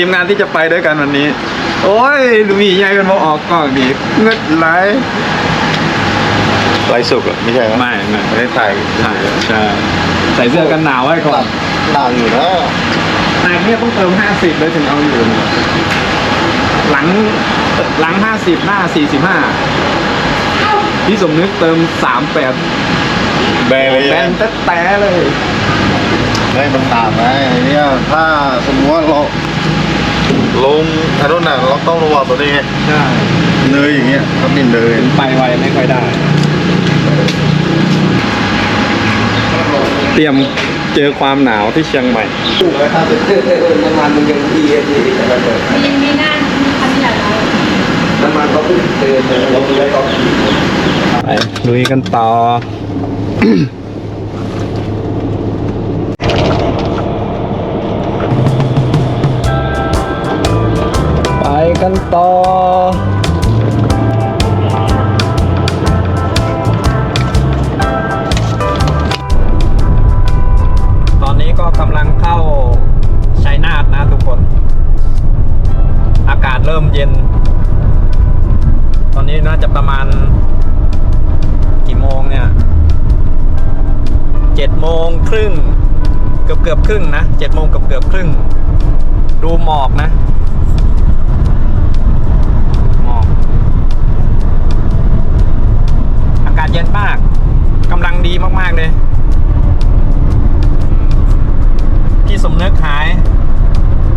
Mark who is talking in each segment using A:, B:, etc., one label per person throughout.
A: ทีมงานทีมงานที่จะไปด้วยกันวันนี้ โอ้ยดูมีใหญ่กันมาออกกล้องดีเงืดไหล
B: ไรสุกเหรอไม่ใช่ไหม
A: ไม่ไม่
B: ไม่ได้ถ่าย
A: ใช่ใช่ใส่เสื้อกันหนาวไว้ก่อน
B: ต่างอยู่นะ
A: นายเนี่ยต้องเติม50เลยถึงเอาอยู่ หลังหลัง50หน้า45พี่สมนึกเติม38
B: แบร์เลย
A: แบนแต๊ะๆเลย
B: ไม่มันต่างไงไอ้เนี่ยถ้าสมมติว่าเรา ลงถนนน่ะเราต้องระวังตัวนี้ไง
A: ใช่
B: เนยอย่างเงี้ยถ้าเป็นเนย
A: ไปไวไม่ค่อยได้ เตรียมเจอความหนาวที่เชียงใหม่
C: น้ำมันมันยังดีอะดีแต่มันเปิด
D: มีมีหน้าคันใหญ่แล้ว
C: น้ำมันเขาเพิ่งเตือนเลยเราเลยต้องขี่
A: ไปลุยกันต่อ ต่อ ตอนนี้ก็กำลังเข้าชัยนาทนะทุกคน อากาศเริ่มเย็น ตอนนี้น่าจะประมาณกี่โมงเนี่ยเจ็ดโมงครึ่งเกือบเกือบครึ่งนะเจ็ดโมงเกือบเกือบครึ่ง ดูหมอกนะ หมอก อากาศเย็นมากกำลังดีมาก ๆ เลยพี่สมนึกหาย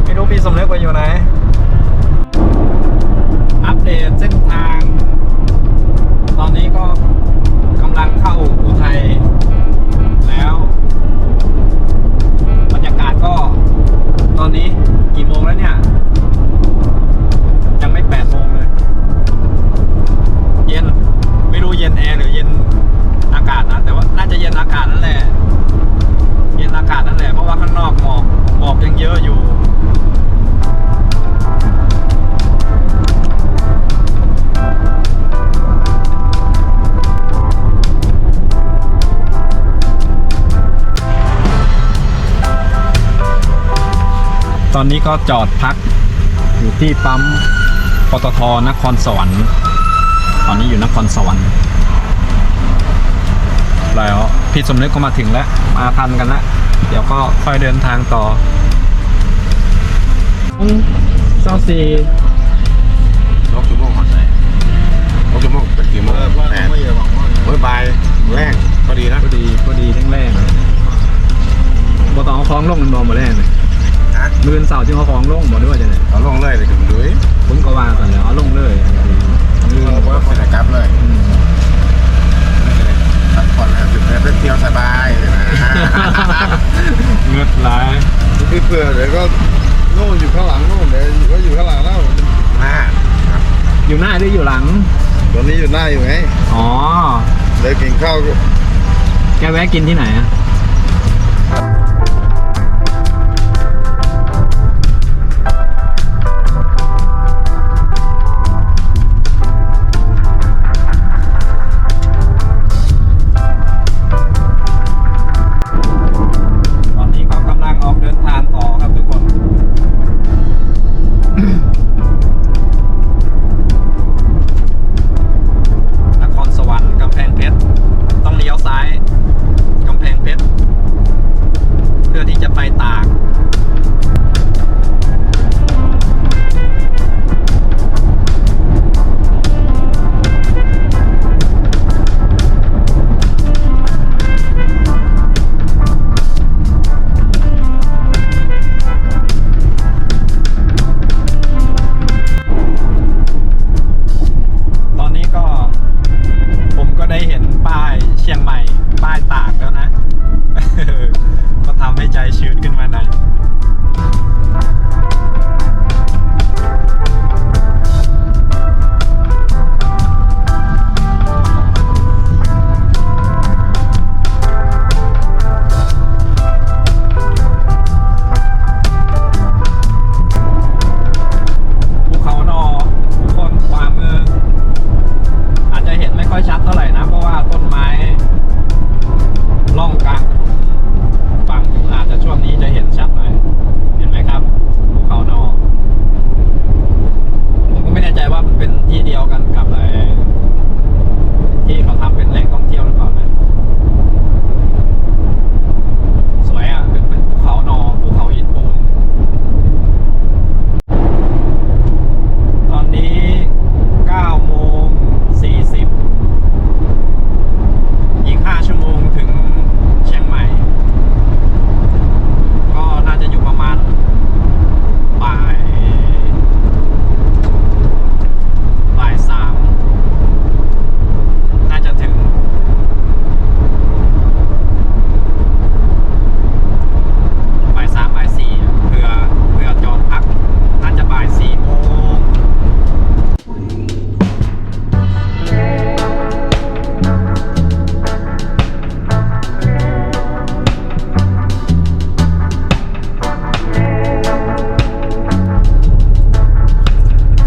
A: ไม่รู้พี่สมนึกไปอยู่ไหน อัปเดตเส้นทาง ตอนนี้ก็กำลังเข้าอุทัยแล้วบรรยากาศก็ตอนนี้กี่โมงแล้วเนี่ย อนนี้ก็จอดพักอยู่ที่ปั๊มปตทนครสวรรค์ตอนนี้อยู่นครสวรรค์แล้วพี่สมนึกก็มาถึงแล้ว มาทันกันแล้วเดี๋ยวก็ค่อยเดินทางต่อเจ้าสี่
B: รถชั่วโมงขอใส่รถชั่วโมงเป็นกี่โมงแปดโอ้ยบายแรงพอดีนะ
A: พอดีพอดีแรงๆบอต้องเอาคล้องลงมันบอมาแรงเลย
B: ฮะ
A: มือนเสาร์ที่เขาคล้องลงบอกด้วยว่าจะไหน
B: เอาลงเลยเลยถึงด้วย
A: ผมก็ว่าก่อนแล้วเอาลงเลยมือ
B: เราก็เสร็จครับเลยพักผ่อนแล้วจุดแรกเที่ยวสบายเลยนะ
A: เงือดไหลาย
B: พี่เผื่อเดี๋ยวก็โน่นอยู่ข้างหลังโน่นเดี๋ยวก็อยู่ข้างหลังแล้วหน้า
A: อยู่หน้าหรืออยู่หลัง
B: ตอนนี้อยู่หน้าอยู่ไง
A: อ๋อ
B: เดี๋ยวกินข้าวก็
A: แกแวะกินที่ไหนอะ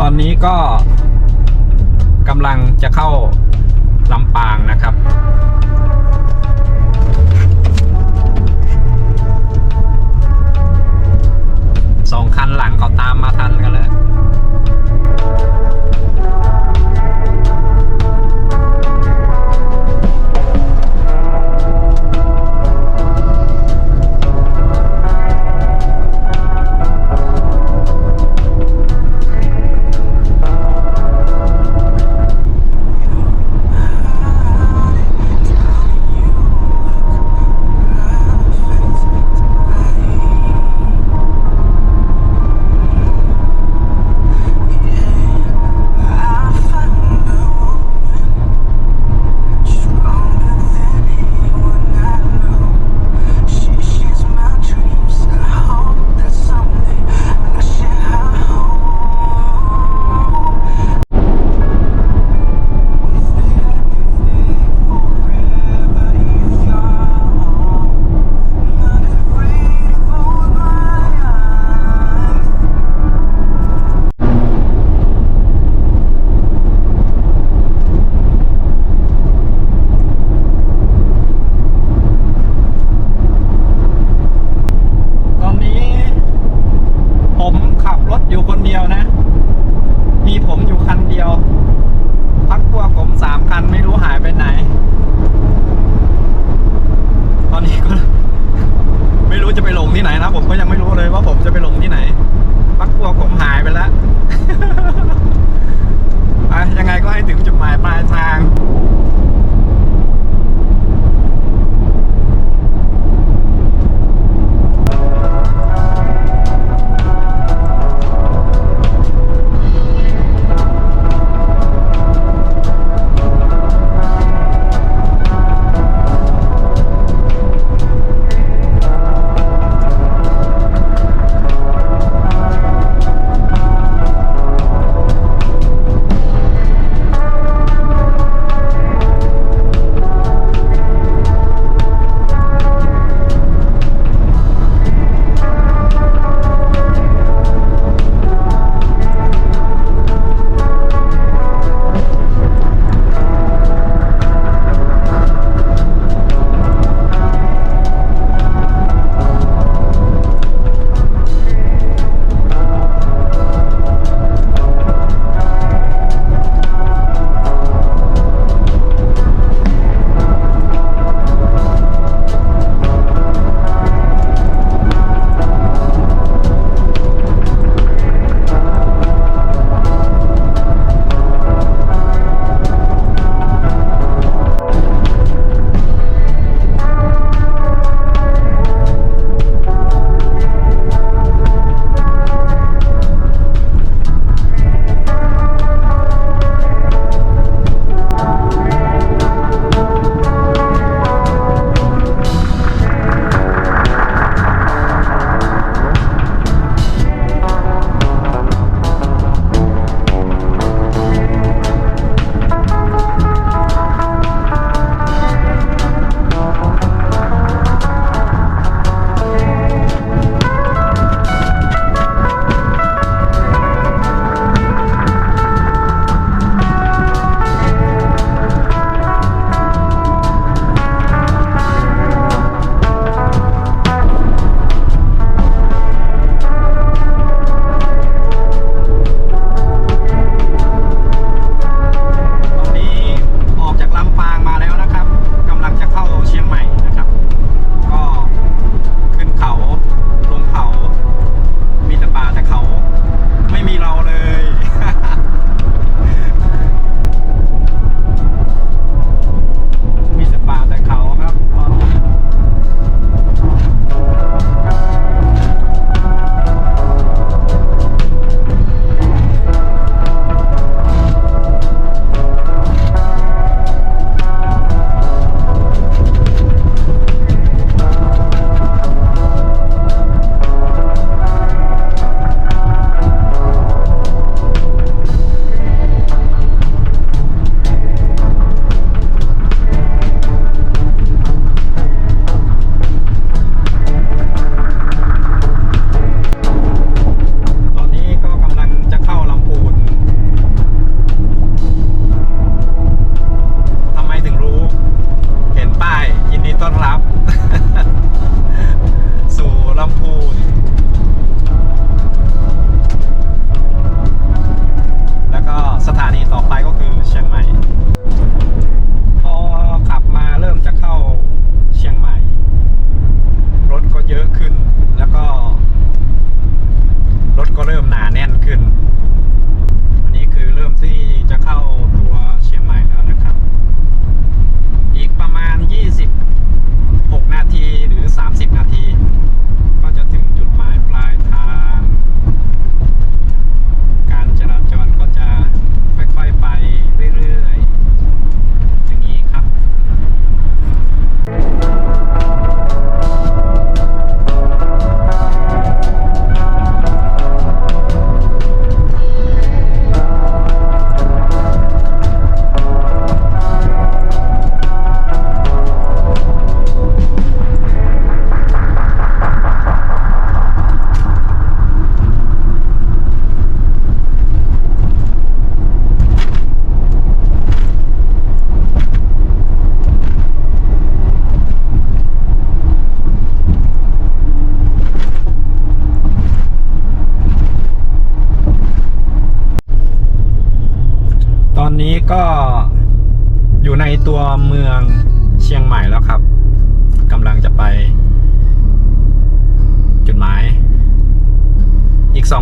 A: อนนี้ก็กำลังจะเข้าลำปางนะครับ สองคันหลังก็ตามมาทันกันแล้ว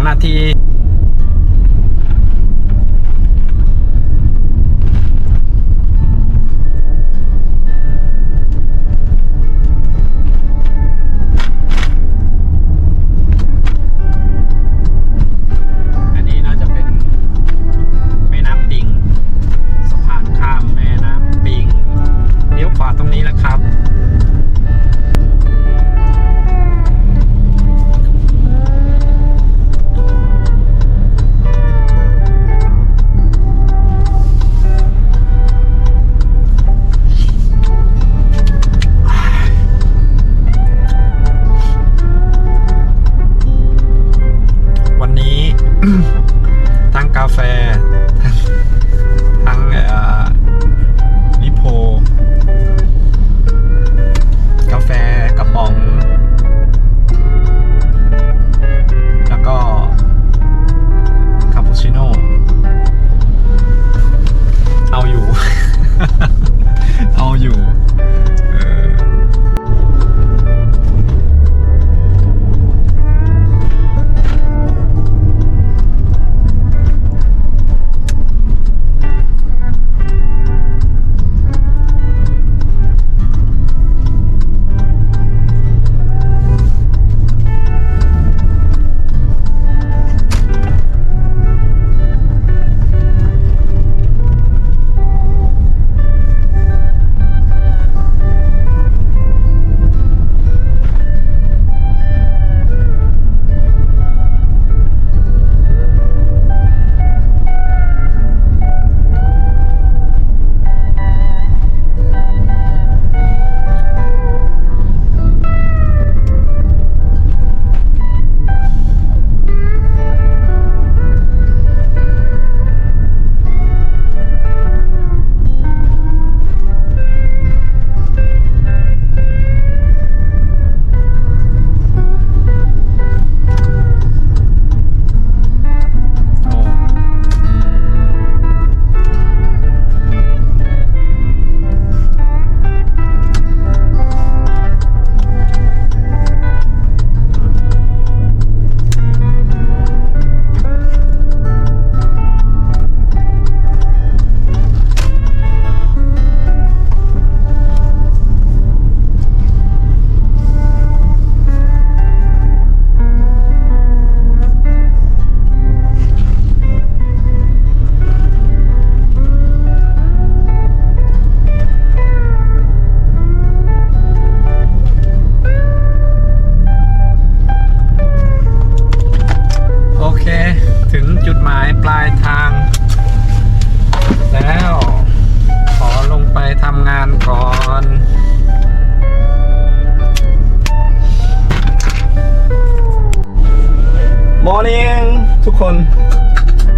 A: 2 นาที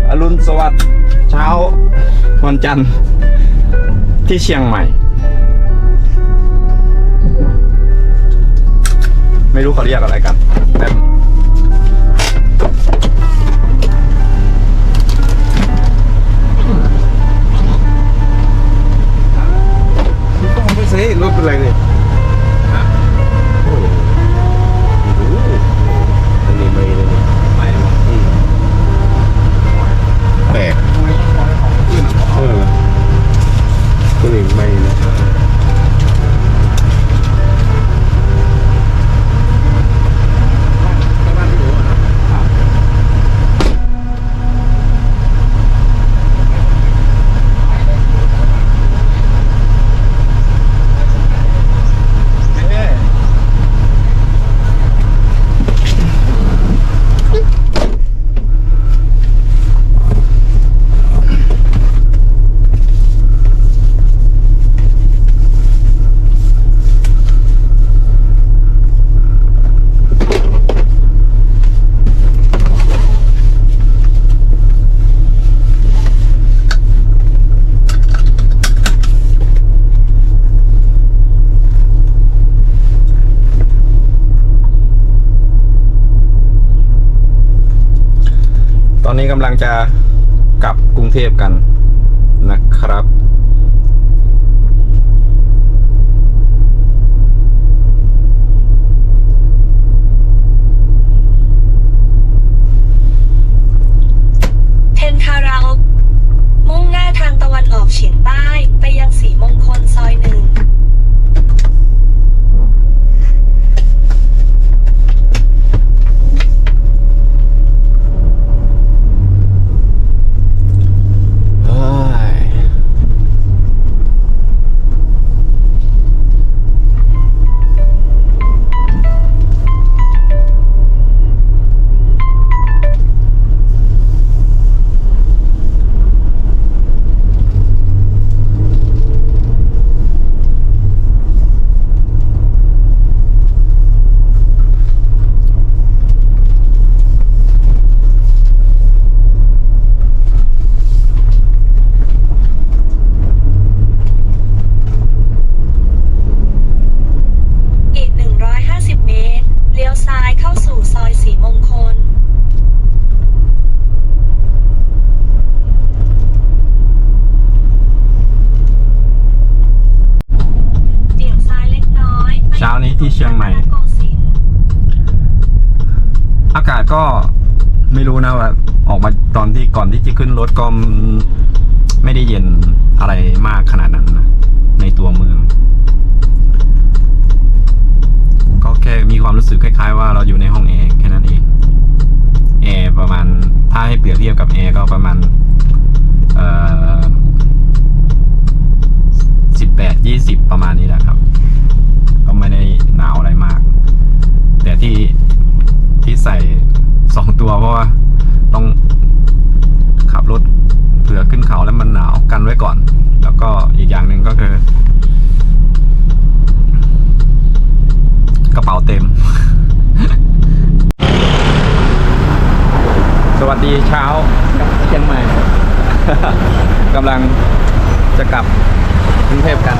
A: อรุณสวัสดิ์เช้าวันจันทร์ที่เชียงใหม่ ไม่รู้เขาเรียกอะไรกันแต่
C: รถเป็นไรเนี่ยี้กำ
A: ลังจะกลับกรุงเทพกันนะครับ
E: ก็ไม่รู้นะ
A: ว่าออกมาตอนที่ก่อนที่จะขึ้นรถก็ไม่ได้เย็นอะไรมากขนาดนั้นนะในตัวเมือง ก็แค่มีความรู้สึกคล้าย ๆ ว่าเราอยู่ในห้องแอร์แค่นั้นเองแอร์ประมาณถ้าให้เปรียบเทียบกับแอร์ก็ประมาณสิบแปดยี่สิบประมาณนี้แหละครับ ก็ไม่ได้หนาวอะไรมาก แต่ที่ที่ใส่ สองตัวเพราะว่าต้องขับรถเผื่อขึ้นเขาแล้วมันหนาวกันไว้ก่อน แล้วก็อีกอย่างหนึ่งก็คือ กระเป๋าเต็ม สวัสดีเช้าเชียงใหม่กำลังจะกลับกรุงเทพกัน